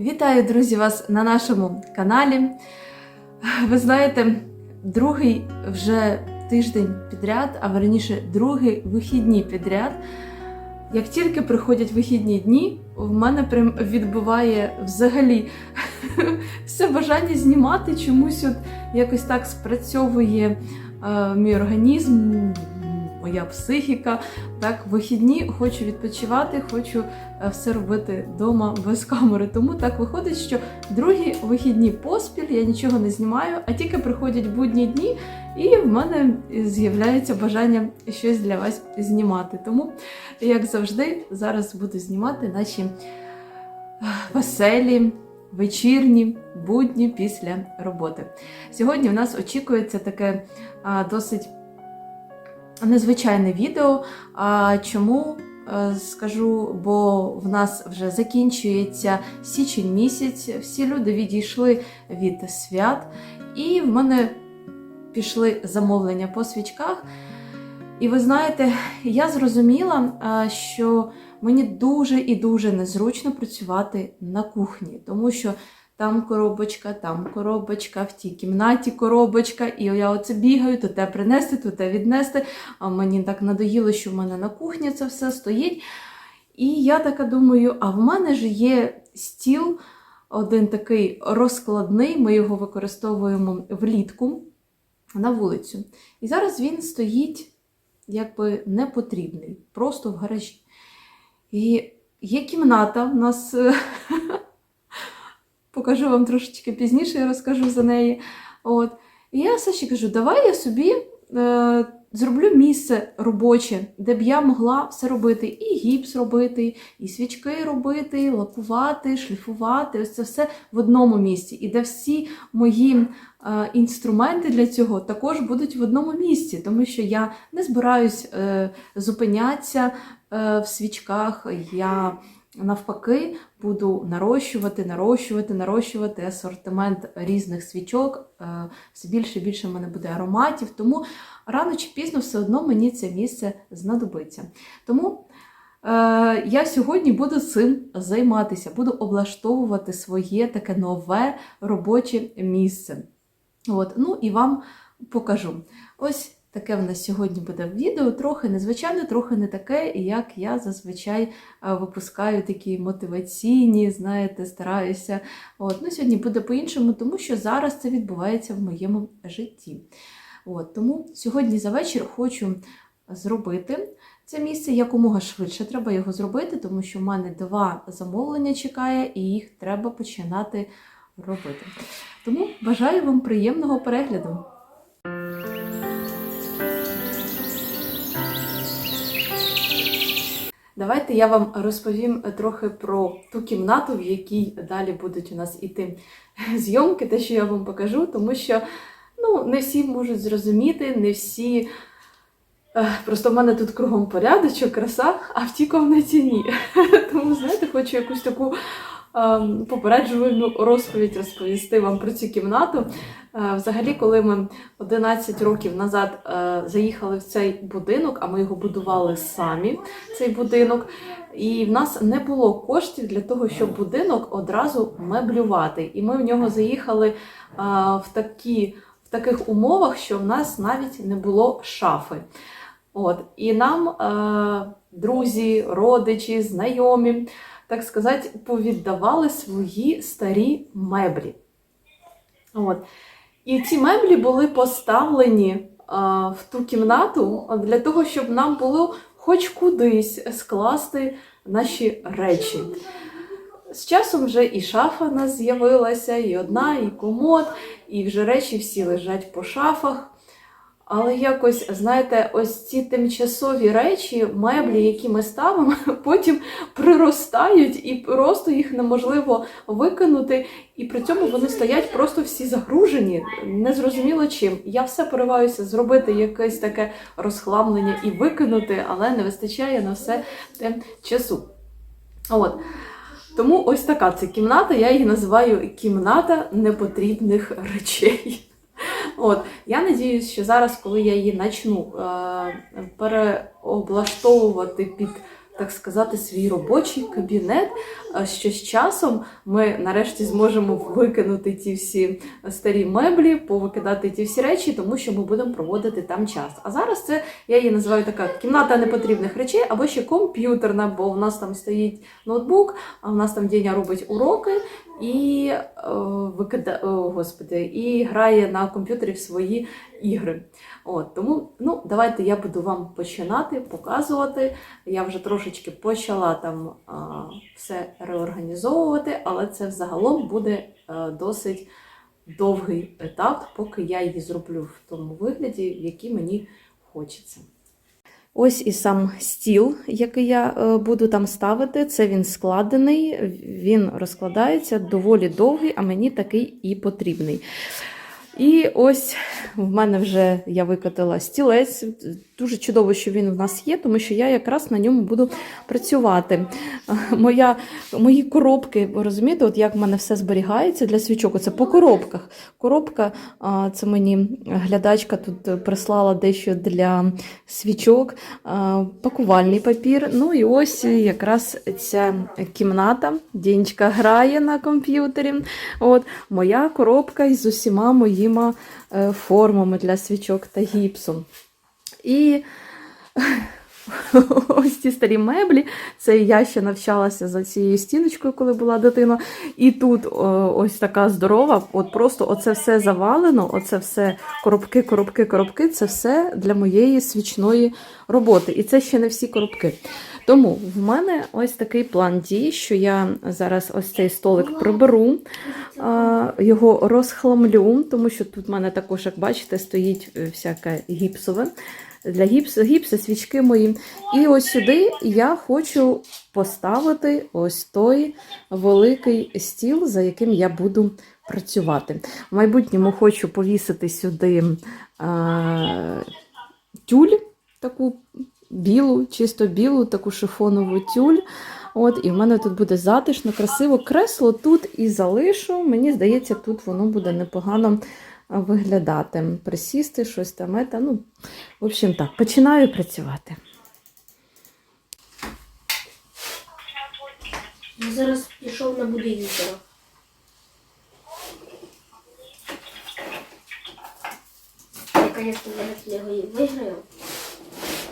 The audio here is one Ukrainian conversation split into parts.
Вітаю, друзі, вас на нашому каналі. Ви знаєте, другий вже тиждень підряд, а верніше другий вихідні підряд. Як тільки приходять вихідні дні, в мене прям відбуває взагалі все бажання знімати чомусь от якось так спрацьовує е, мій організм, моя психіка. Так, вихідні хочу відпочивати, хочу е, все робити вдома без камери. Тому так виходить, що другі вихідні поспіль я нічого не знімаю, а тільки приходять будні дні, і в мене з'являється бажання щось для вас знімати. Тому, як завжди, зараз буду знімати наші е, веселі. Вечірні будні після роботи. Сьогодні в нас очікується таке а, досить незвичайне відео. А, чому Е, скажу, бо в нас вже закінчується січень місяць, всі люди відійшли від свят, і в мене пішли замовлення по свічках. І ви знаєте, я зрозуміла, е, що мені дуже і дуже незручно працювати на кухні, тому що там коробочка, там коробочка, в тій кімнаті коробочка, і я оце бігаю, то те принести, то те віднести. А мені так надоїло, що в мене на кухні це все стоїть. І я така думаю: а в мене ж є стіл, один такий розкладний, ми його використовуємо влітку на вулицю. І зараз він стоїть якби непотрібний, просто в гаражі. І є кімната у нас. Покажу вам трошечки пізніше, я розкажу за неї. От. І я Саші кажу, давай я собі е, зроблю місце робоче, де б я могла все робити. І гіпс робити, і свічки робити, лакувати, шліфувати. Ось це все в одному місці. І де всі мої е, інструменти для цього також будуть в одному місці, тому що я не збираюсь е, зупинятися е, в свічках. Я навпаки буду нарощувати, нарощувати, нарощувати асортимент різних свічок. Е, Все більше і більше в мене буде ароматів, тому рано чи пізно все одно мені це місце знадобиться. Тому е, я сьогодні буду цим займатися, буду облаштовувати своє таке нове робоче місце. От, ну і вам покажу. Ось Таке в нас сьогодні буде відео, трохи незвичайне, трохи не таке, як я зазвичай випускаю такі мотиваційні, знаєте, стараюся. От. Ну, Сьогодні буде по-іншому, тому що зараз це відбувається в моєму житті. От. Тому сьогодні за вечір хочу зробити це місце якомога швидше. Треба його зробити, тому що в мене два замовлення чекає, і їх треба починати робити. Тому бажаю вам приємного перегляду! Давайте я вам розповім трохи про ту кімнату, в якій далі будуть у нас іти зйомки, те, що я вам покажу, тому що ну, не всі можуть зрозуміти, не всі. Просто в мене тут кругом порядочок, краса, а в тій комнаті ні. Тому, знаєте, хочу якусь таку попереджувальну розповідь розповісти вам про цю кімнату. Е, Взагалі, коли ми 11 років назад е, заїхали в цей будинок, а ми його будували самі, цей будинок, і в нас не було коштів для того, щоб будинок одразу меблювати. І ми в нього заїхали е, в такі. В таких умовах, що в нас навіть не було шафи. От. І нам друзі, родичі, знайомі, так сказати, повіддавали свої старі меблі. От. І ці меблі були поставлені е, в ту кімнату для того, щоб нам було хоч кудись скласти наші речі. З часом вже і шафа в нас з'явилася, і одна, і комод, і вже речі всі лежать по шафах. Але якось, знаєте, ось ці тимчасові речі, меблі, які ми ставимо, потім приростають, і просто їх неможливо викинути. І при цьому вони стоять просто всі загружені, незрозуміло чим. Я все пориваюся зробити якесь таке розхламлення і викинути, але не вистачає на все те часу. От. Тому ось така це кімната, я її називаю кімната непотрібних речей. От, Я надіюсь, що зараз, коли я її почну е, переоблаштовувати під так сказати, свій робочий кабінет. е, Що з часом ми нарешті зможемо викинути ті всі старі меблі, повикидати ті всі речі, тому що ми будемо проводити там час. А зараз це я її називаю така кімната непотрібних речей або ще комп'ютерна, бо в нас там стоїть ноутбук, а в нас там Діня робить уроки і е, викида... О, господи, і грає на комп'ютері в свої ігри. От, тому ну, давайте я буду вам починати показувати. Я вже трошечки почала там а, все реорганізовувати, але це взагалом буде е, досить довгий етап, поки я її зроблю в тому вигляді, в який мені хочеться. Ось і сам стіл, який я е, буду там ставити. Це він складений, він розкладається доволі довгий, а мені такий і потрібний. І ось в мене вже я викатала стілець. Дуже чудово, що він в нас є, тому що я якраз на ньому буду працювати. Моя, мої коробки, розумієте, от як в мене все зберігається для свічок. Це по коробках. Коробка, це мені глядачка тут прислала дещо для свічок, пакувальний папір. Ну і ось якраз ця кімната. Дінечка грає на комп'ютері. От моя коробка із усіма моїми е, формами для свічок та гіпсом. І ось ці старі меблі. Це я ще навчалася за цією стіночкою, коли була дитина. І тут ось така здорова, от просто оце все завалено, оце все коробки, коробки, коробки це все для моєї свічної роботи. І це ще не всі коробки. Тому в мене ось такий план дій, що я зараз ось цей столик приберу, його розхламлю, тому що тут в мене також, як бачите, стоїть е, всяке гіпсове. Для гіпсу, гіпси, свічки мої. І ось сюди я хочу поставити ось той великий стіл, за яким я буду працювати. В майбутньому хочу повісити сюди а, тюль, таку білу, чисто білу, таку шифонову тюль. От, і в мене тут буде затишно, красиво. Кресло тут і залишу. Мені здається, тут воно буде непогано виглядати. Присісти, щось там. ета, Ну, в общем, так, починаю працювати. Зараз пішов на будильника. Я, конечно, зараз и выиграю.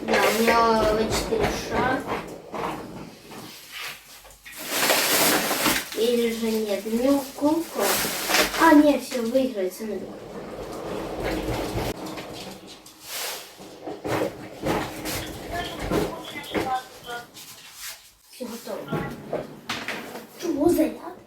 Да, у меня В4 шар. Или же нет, ну кулка. А, нет, все, выиграет, смотри. Все готово. Чому зарядка?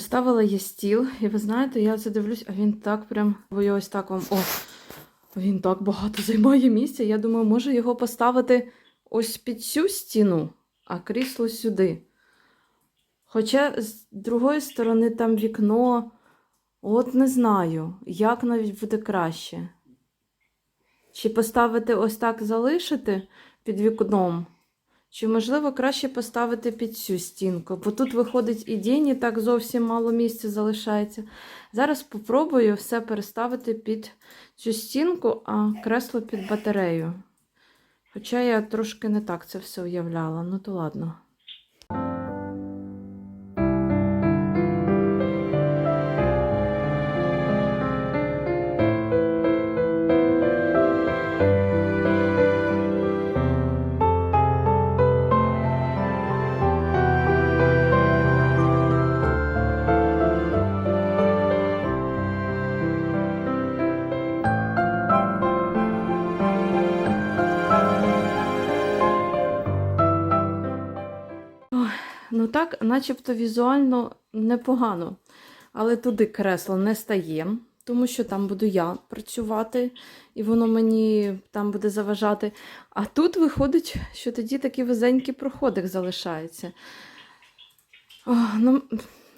Поставила я стіл, і ви знаєте, я це дивлюсь, а він так прям, ось так вам. О, Він так багато займає місця. Я думаю, може його поставити ось під цю стіну, а крісло сюди. Хоча з другої сторони там вікно, от не знаю, як навіть буде краще. Чи поставити ось так залишити під вікном, чи можливо краще поставити під цю стінку, бо тут виходить і дінь, і так зовсім мало місця залишається. Зараз попробую все переставити під цю стінку, а кресло під батарею. Хоча я трошки не так це все уявляла, ну то ладно. Ну так, начебто візуально непогано. Але туди кресло не стає, тому що там буду я працювати, і воно мені там буде заважати. А тут виходить, що тоді такий вузенький проходик залишається. О, ну,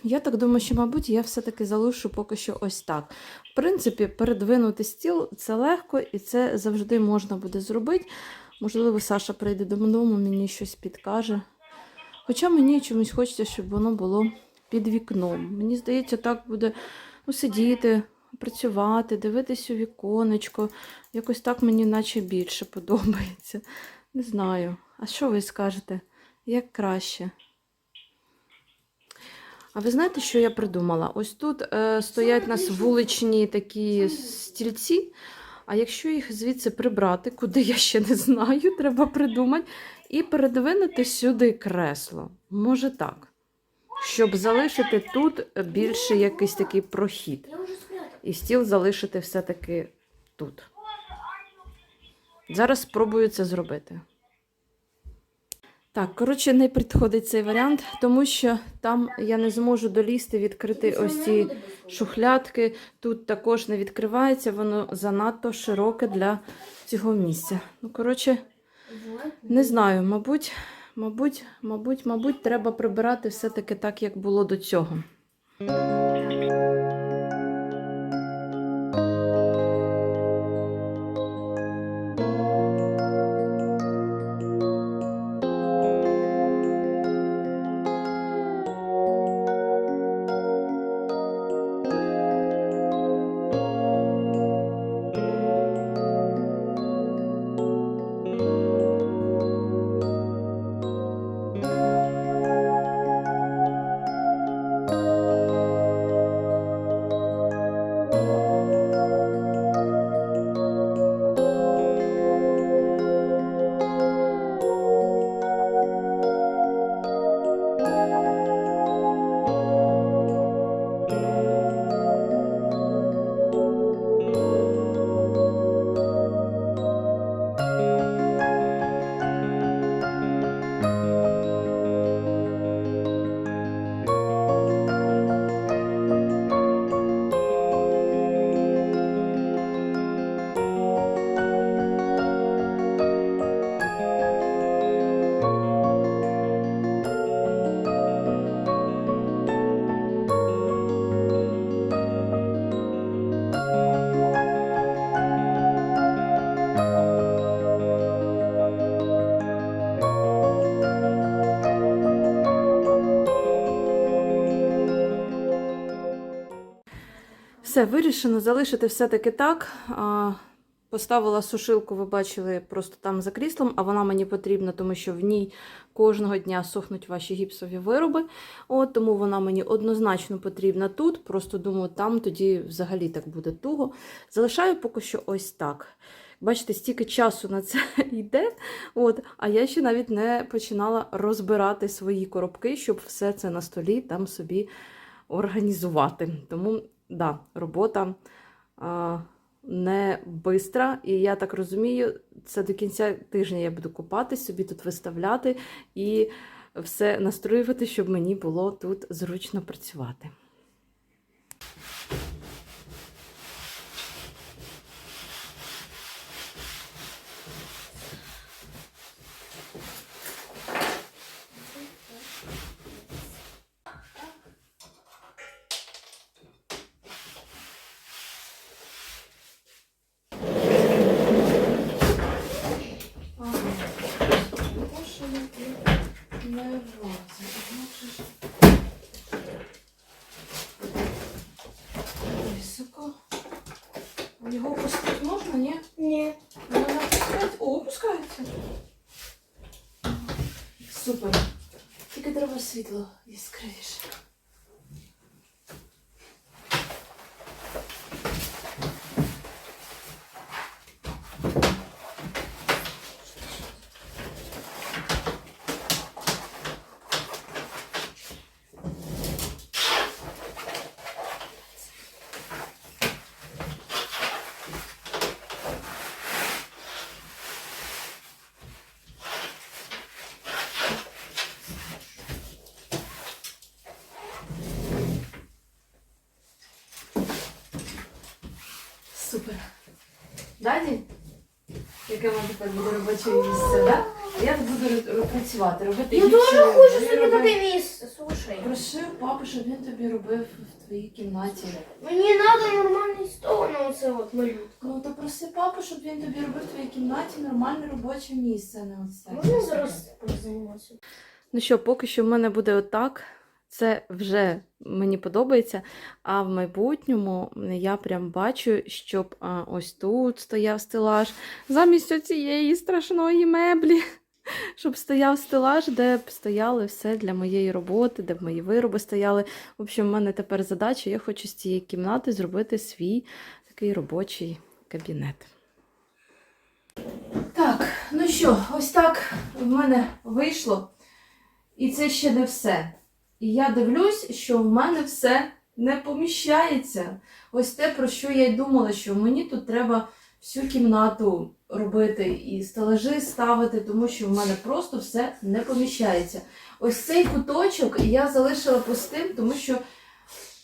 я так думаю, що, мабуть, я все-таки залишу поки що ось так. В принципі, передвинути стіл це легко і це завжди можна буде зробити. Можливо, Саша прийде додому, мені щось підкаже. Хоча мені чомусь хочеться, щоб воно було під вікном. Мені здається, так буде ну, сидіти, працювати, дивитись у віконечко. Якось так мені наче більше подобається. Не знаю. А що ви скажете? Як краще? А ви знаєте, що я придумала? Ось тут е, стоять нас вуличні такі стільці. А якщо їх звідси прибрати, куди я ще не знаю, треба придумати, і передвинути сюди кресло. Може так. Щоб залишити тут більше якийсь такий прохід. І стіл залишити все-таки тут. Зараз спробую це зробити. Так, коротше, не підходить цей варіант, тому що там я не зможу долізти, відкрити ось ці шухлядки. Тут також не відкривається, воно занадто широке для цього місця. Ну, коротше, не знаю, мабуть, мабуть, мабуть, мабуть, треба прибирати все-таки так, як було до цього. Все, вирішено залишити все-таки так. Поставила сушилку, ви бачили, просто там за кріслом, а вона мені потрібна, тому що в ній кожного дня сохнуть ваші гіпсові вироби. От, Тому вона мені однозначно потрібна тут. Просто думаю, там тоді взагалі так буде туго. Залишаю поки що ось так. Бачите, стільки часу на це йде, от, а я ще навіть не починала розбирати свої коробки, щоб все це на столі там собі організувати. Тому, да, робота а, не бистра, і я так розумію, це до кінця тижня я буду купатись, собі тут виставляти і все настроювати, щоб мені було тут зручно працювати. Його опустити можна, ні? Ні. Ну, Вона опускається. О, опускається. Супер. Тільки треба світло яскравіше. Супер. Даді? Яке в мене тепер буде робоче місце, так? А я буду працювати, робити Я дуже хочу собі таке місце, слушай. Проси папу, щоб він тобі робив в твоїй кімнаті. Мені треба нормальний стол на оце от малютка. Ну то проси папу, щоб він тобі робив в твоїй кімнаті нормальне робоче місце, а не ось так. Можна зараз займатися? Ну що, поки що в мене буде отак. Це вже мені подобається. А в майбутньому я прям бачу, щоб ось тут стояв стелаж замість оцієї страшної меблі. Щоб стояв стелаж, де б стояли все для моєї роботи, де б мої вироби стояли. В общем, в мене тепер задача, я хочу з цієї кімнати зробити свій такий робочий кабінет. Так, ну що, ось так в мене вийшло. І це ще не все. І я дивлюсь, що в мене все не поміщається. Ось те, про що я й думала, що мені тут треба всю кімнату робити і стелажі ставити, тому що в мене просто все не поміщається. Ось цей куточок я залишила пустим, тому що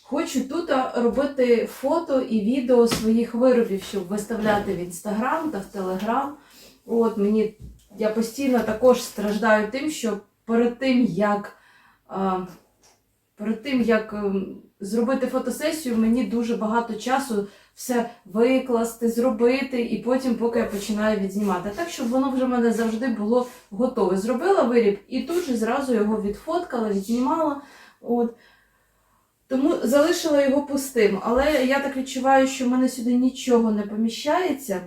хочу тут робити фото і відео своїх виробів, щоб виставляти в інстаграм та в телеграм. От мені я постійно також страждаю тим, що перед тим, як, перед тим, як ем, зробити фотосесію, мені дуже багато часу все викласти, зробити, і потім, поки я починаю відзнімати. Так, щоб воно вже в мене завжди було готове. Зробила виріб і тут же зразу його відфоткала, відзнімала. От. Тому залишила його пустим. Але я так відчуваю, що в мене сюди нічого не поміщається.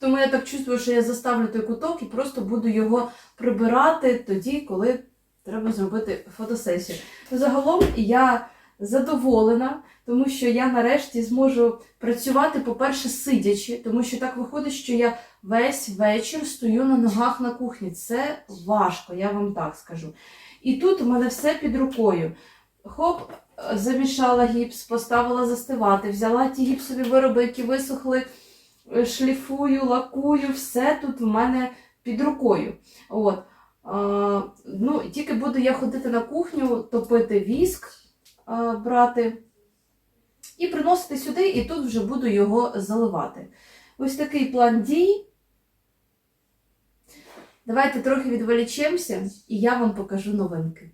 Тому я так чувствую, що я заставлю той куток і просто буду його прибирати тоді, коли треба зробити фотосесію. Загалом я задоволена, тому що я нарешті зможу працювати, по-перше, сидячи, тому що так виходить, що я весь вечір стою на ногах на кухні. Це важко, я вам так скажу. І тут у мене все під рукою. Хоп, замішала гіпс, поставила застивати, взяла ті гіпсові вироби, які висохли, е, шліфую, лакую, все тут в мене під рукою. От. Ну, тільки буду я ходити на кухню, топити віск, брати і приносити сюди, і тут вже буду його заливати. Ось такий план дій. Давайте трохи відволічемося, і я вам покажу новинки.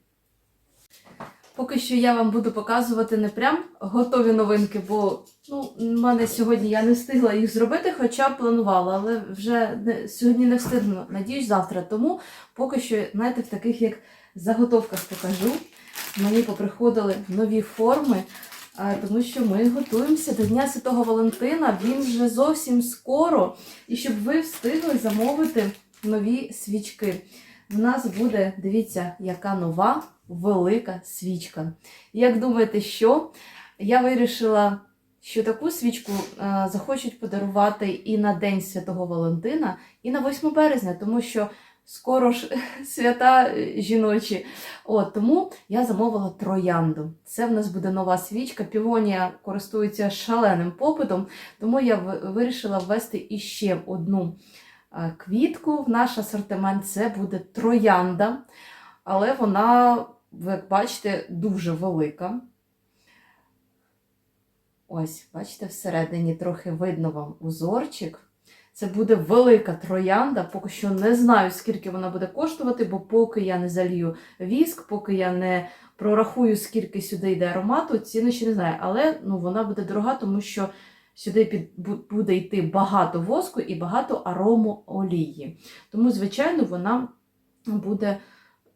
Поки що я вам буду показувати не прям готові новинки, бо ну, в мене сьогодні я не встигла їх зробити, хоча планувала, але вже не, сьогодні не встигну. Надіюсь, завтра. Тому поки що, знаєте, в таких як заготовках покажу. Мені поприходили нові форми, тому що ми готуємося до Дня Святого Валентина. Він вже зовсім скоро. І щоб ви встигли замовити нові свічки. В нас буде, дивіться, яка нова велика свічка. Як думаєте, що? Я вирішила, що таку свічку е, захочуть подарувати і на День Святого Валентина, і на 8 березня, тому що скоро ж свята е, жіночі. От, тому я замовила троянду. Це в нас буде нова свічка. Півонія користується шаленим попитом, тому я вирішила ввести іще одну е, квітку в наш асортимент. Це буде троянда, але вона, як бачите, дуже велика. Ось, бачите, всередині трохи видно вам узорчик. Це буде велика троянда. Поки що не знаю, скільки вона буде коштувати, бо поки я не залью віск, поки я не прорахую, скільки сюди йде аромату, ціни ще не знаю. Але ну, вона буде дорога, тому що сюди під, буде йти багато воску і багато арому олії. Тому, звичайно, вона буде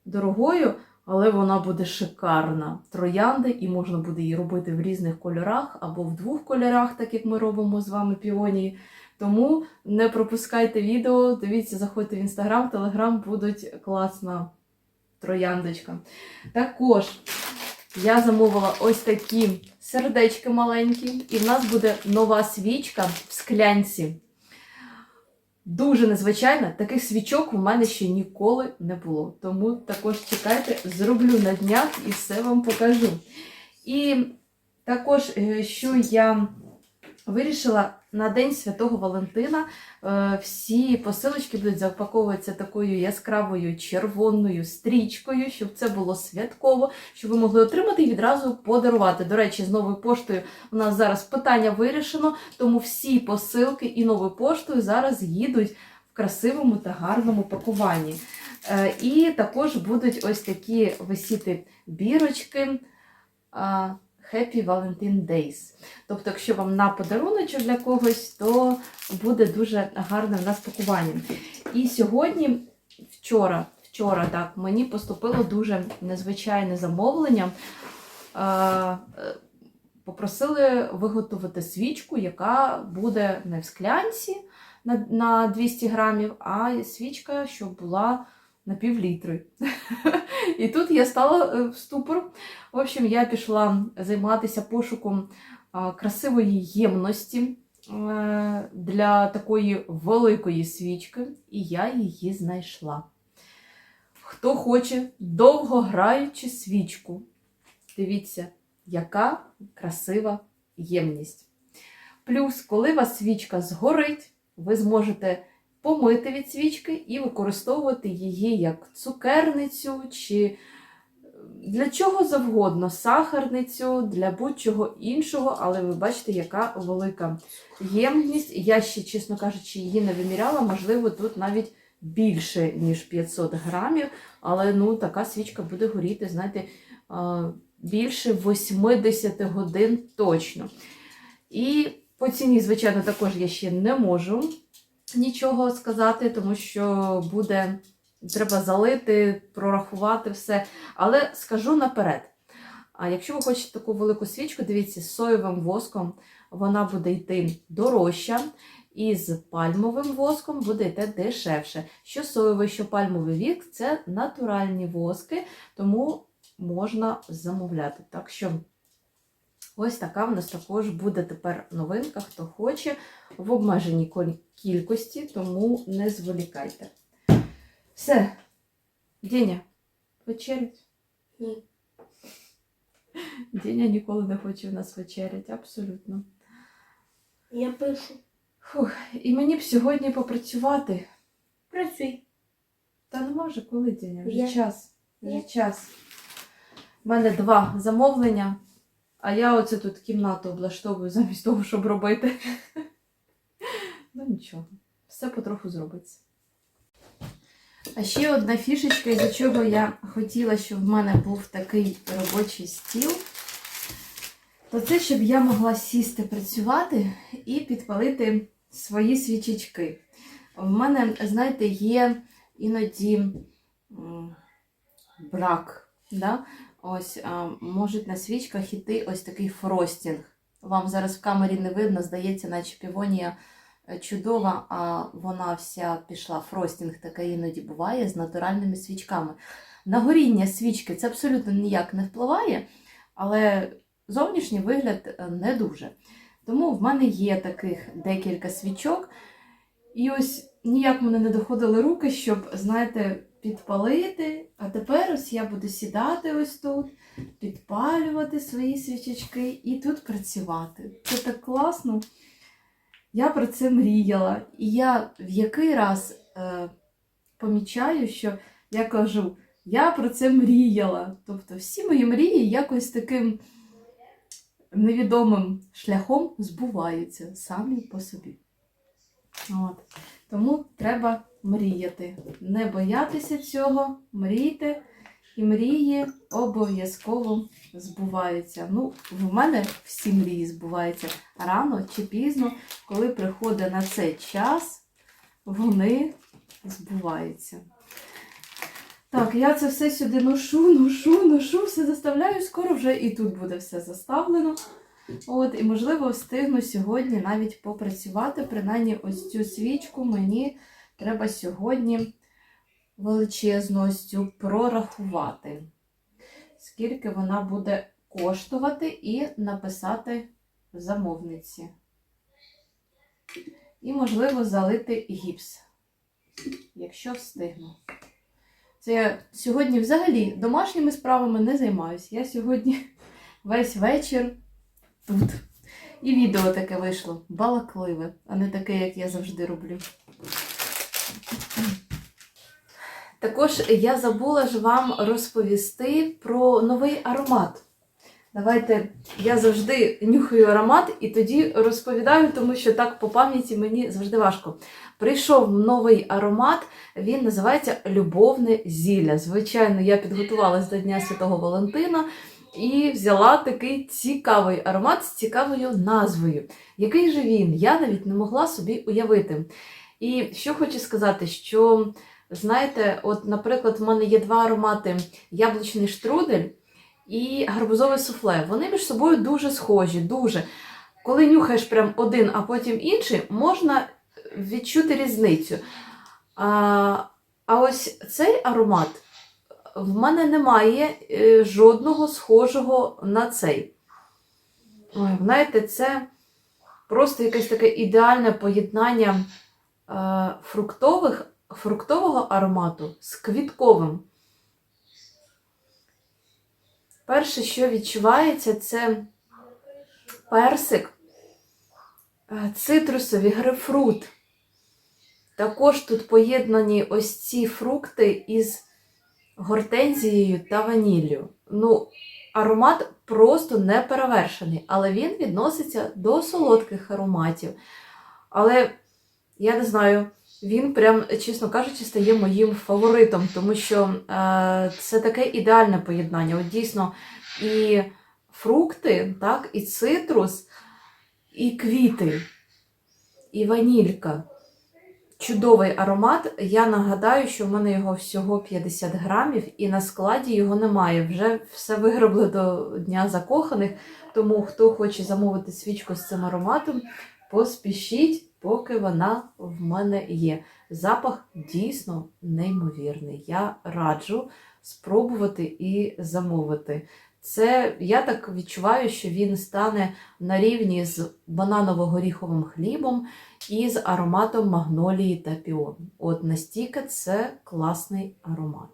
дорогою. Але вона буде шикарна. Троянди, і можна буде її робити в різних кольорах або в двох кольорах, так як ми робимо з вами піонії. Тому не пропускайте відео, дивіться, заходьте в інстаграм, телеграм, будуть класна трояндочка. Також я замовила ось такі сердечки маленькі, і в нас буде нова свічка в склянці. Дуже незвичайно, Таких свічок у мене ще ніколи не було. Тому також чекайте, зроблю на днях і все вам покажу. І також, е, що я вирішила на День Святого Валентина, е, всі посилочки будуть запаковуватися такою яскравою червоною стрічкою, щоб це було святково, щоб ви могли отримати і відразу подарувати. До речі, з новою поштою у нас зараз питання вирішено, тому всі посилки і новою поштою зараз їдуть в красивому та гарному пакуванні. Е, І також будуть ось такі висіти бірочки. Happy Valentine Days. Тобто, якщо вам на подаруночок для когось, то буде дуже гарне в нас пакування. І сьогодні, вчора, вчора так, мені поступило дуже незвичайне замовлення. Е, Попросили виготовити свічку, яка буде не в склянці на 200 грамів, а свічка, щоб була на пів літри. І тут я стала е, в ступор. В общем, я пішла займатися пошуком красивої ємності е, для такої великої свічки, і я її знайшла. Хто хоче довгограючу свічку, дивіться, яка красива ємність. Плюс, коли у вас свічка згорить, ви зможете помити від свічки і використовувати її як цукерницю чи для чого завгодно, сахарницю, для будь-чого іншого, але ви бачите, яка велика ємність. Я ще, чесно кажучи, її не виміряла, можливо, тут навіть більше, ніж 500 грамів, але ну, така свічка буде горіти, знаєте, більше 80 годин точно. І по ціні, звичайно, також я ще не можу нічого сказати, тому що буде треба залити, прорахувати все. Але скажу наперед. А якщо ви хочете таку велику свічку, дивіться, з соєвим воском вона буде йти дорожча, і з пальмовим воском буде йти дешевше. Що соєвий, що пальмовий вік це натуральні воски, тому можна замовляти. Так що ось така в нас також буде тепер новинка, хто хоче, в обмеженій кількості, тому не зволікайте. Все. Деня, вечерять? Ні. Деня ніколи не хоче в нас вечерять, абсолютно. Я пишу. Фух, і мені б сьогодні попрацювати. Працюй. Та не може, коли Деня? Вже Я- час. Вже Я- час. У мене два замовлення, а я оце тут кімнату облаштовую замість того, щоб робити. ну нічого, все потроху зробиться. А ще одна фішечка, із-за чого я хотіла, щоб в мене був такий робочий стіл. То це, щоб я могла сісти працювати і підпалити свої свічечки. В мене, знаєте, є іноді брак. Да? Ось можуть на свічках іти ось такий фростінг. Вам зараз в камері не видно, здається, наче півонія е, чудова, а вона вся пішла. Фростінг таке іноді буває з натуральними свічками. На горіння свічки це абсолютно ніяк не впливає, але зовнішній вигляд е, не дуже. Тому в мене є таких декілька свічок. І ось ніяк мене не доходили руки, щоб, знаєте, підпалити. А тепер ось я буду сідати ось тут, підпалювати свої свічечки і тут працювати. Це так класно. Я про це мріяла. І я в який раз е, помічаю, що я кажу, я про це мріяла. Тобто всі мої мрії якось таким невідомим шляхом збуваються самі по собі. От. Тому треба мріяти. Не боятися цього, мрійте, і мрії обов'язково збуваються. Ну, в мене всі мрії збуваються рано чи пізно, коли приходить на цей час, вони збуваються. Так, я це все сюди ношу, ношу, ношу, все заставляю. Скоро вже і тут буде все заставлено. От, і можливо встигну сьогодні навіть попрацювати. Принаймні, ось цю свічку мені треба сьогодні величезну прорахувати. Скільки вона буде коштувати, і написати замовниці. І, можливо, залити гіпс, якщо встигну. Це я сьогодні взагалі домашніми справами не займаюся. Я сьогодні весь вечір тут. І відео таке вийшло балакливе, а не таке, як я завжди роблю. Також я забула ж вам розповісти про новий аромат. Давайте я завжди нюхаю аромат і тоді розповідаю, тому що так по пам'яті мені завжди важко. Прийшов новий аромат, він називається Любовне зілля. Звичайно, я підготувалась до Дня Святого Валентина і взяла такий цікавий аромат з цікавою назвою. Який же він? Я навіть не могла собі уявити. І що хочу сказати, що знаєте, от, наприклад, в мене є два аромати: яблучний штрудель і гарбузове суфле. Вони між собою дуже схожі, дуже. Коли нюхаєш прям один, а потім інший, можна відчути різницю. А, а ось цей аромат в мене немає е, жодного схожого на цей. Ой, знаєте, це просто якесь таке ідеальне поєднання фруктових, фруктового аромату з квітковим. Перше, що відчувається, це персик, е, цитрусові, грейпфрут. Також тут поєднані ось ці фрукти із гортензією та ваніллю. Ну, аромат просто не перевершений, але він відноситься до солодких ароматів. Але я не знаю, він прям, чесно кажучи, стає моїм фаворитом, тому що е, це таке ідеальне поєднання. От дійсно і фрукти, так, і цитрус, і квіти, і ванілька. Чудовий аромат. Я нагадаю, що в мене його всього 50 грамів, і на складі його немає. Вже все вироблено до Дня закоханих. Тому хто хоче замовити свічку з цим ароматом, поспішіть, поки вона в мене є. Запах дійсно неймовірний. Я раджу спробувати і замовити. Це я так відчуваю, що він стане на рівні з бананово-горіховим хлібом і з ароматом магнолії та піон. От настільки це класний аромат.